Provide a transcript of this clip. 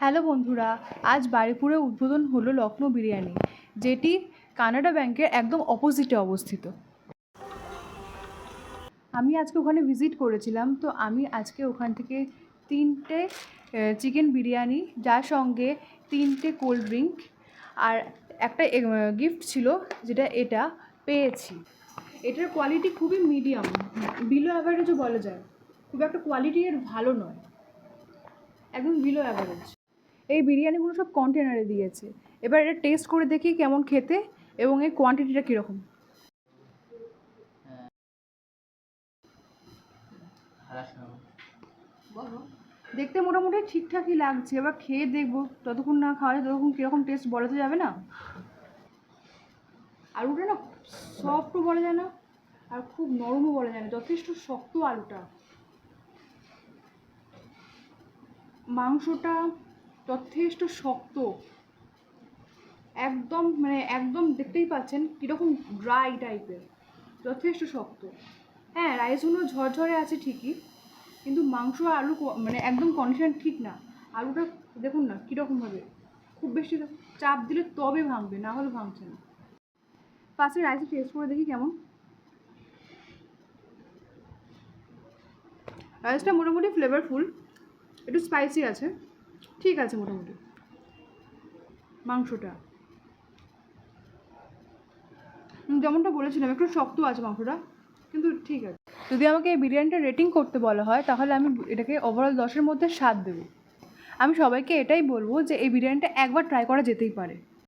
Hello বন্ধুরা, আজ বারিপুরে উদ্বোধন হলো লখনৌ বিরিয়ানি, যেটি কানাডা ব্যাংকের একদম অপোজিটে অবস্থিত। আমি আজকে ওখানে ভিজিট করেছিলাম, তো আমি আজকে ওখান থেকে তিনটে চিকেন বিরিয়ানি, যার সঙ্গে তিনটে কোল্ড ড্রিঙ্ক আর একটা গিফট ছিল, যেটা এটা পেয়েছি। এটার কোয়ালিটি খুবই মিডিয়াম বিলো অ্যাভারেজও বলা যায়। খুব একটা কোয়ালিটি এর ভালো নয়। একদম বিলো অ্যাভারেজ এই বিরিয়ানিগুলো সব কন্টেনারে দিয়েছে। এবার এটা টেস্ট করে দেখি কেমন খেতে এবং এর কোয়ান্টিটিটা কীরকম। দেখতে মোটামুটি ঠিকঠাকই লাগছে। এবার খেয়ে দেখব। যতক্ষণ না খাওয়া যায় ততক্ষণ কীরকম টেস্ট বলা তো যাবে না। আলুটা না সফটও বলা যায় না আর খুব নরমও বলা যায় না। যথেষ্ট শক্ত আলুটা। মাংসটা যথেষ্ট শক্ত। একদম মানে একদম দেখতেই পাচ্ছেন কীরকম ড্রাই টাইপের যথেষ্ট শক্ত। হ্যাঁ রাইসগুলো ঝরঝরে আছে ঠিকই, কিন্তু মাংস আলু মানে একদম কন্ডিশন ঠিক না। আলুটা দেখুন না কীরকমভাবে খুব বেশি চাপ দিলে তবে ভাঙবে, না হলে ভাঙছে না। ফার্স্টে রাইসে টেস্ট করে দেখি কেমন। রাইসটা মোটামুটি ফ্লেভারফুল একটু স্পাইসি আছে। ঠিক আছে মোটামুটি। মাংসটা। যেমনটা বলেছিলাম, একটু শক্ত আছে মাংসটা, কিন্তু ঠিক আছে। যদি আমাকে এই বিরিয়ানিটা রেটিং করতে বলা হয়, তাহলে আমি এটাকে ওভারঅল দশের মধ্যে স্বাদ দেবো। আমি সবাইকে এটাই বলব যে, এই বিরিয়ানিটা একবার ট্রাই করা যেতেই পারে।